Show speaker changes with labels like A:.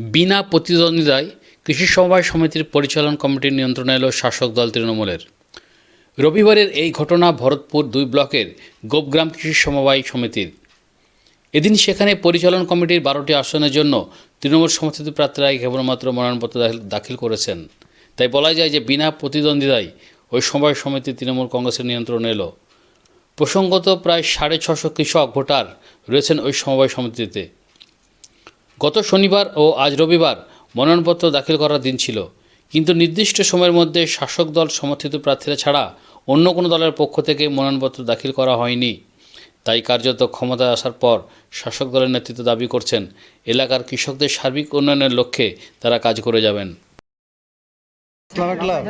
A: বিনা প্রতিদ্বন্দ্বিতায় কৃষি সমবায় সমিতির পরিচালন কমিটির নিয়ন্ত্রণে এলো শাসক দল তৃণমূলের। রবিবারের এই ঘটনা ভরতপুর দুই ব্লকের গোপগ্রাম কৃষি সমবায় সমিতির। এদিন সেখানে পরিচালন কমিটির বারোটি আসনের জন্য তৃণমূল সমর্থিত প্রার্থীরাই কেবলমাত্র মনোনয়নপত্র দাখিল- দাখিল করেছেন। তাই বলা যায় যে বিনা প্রতিদ্বন্দ্বিতায় ওই সমবায় সমিতি তৃণমূল কংগ্রেসের নিয়ন্ত্রণ এলো। প্রসঙ্গত প্রায় সাড়ে ছশো কৃষক ভোটার রয়েছেন ওই সমবায় সমিতিতে। গত শনিবার ও আজ রবিবার মনোনয়নপত্র দাখিল করার দিন ছিল। কিন্তু নির্দিষ্ট সময়ের মধ্যে শাসক দল সমর্থিত প্রার্থীরা ছাড়া অন্য কোনো দলের পক্ষ থেকে মনোনয়নপত্র দাখিল করা হয়নি। তাই কার্যত ক্ষমতায় আসার পর শাসক দলের নেতৃত্ব দাবি করছেন এলাকার কৃষকদের সার্বিক উন্নয়নের লক্ষ্যে তারা কাজ করে যাবেন।
B: ক্লাব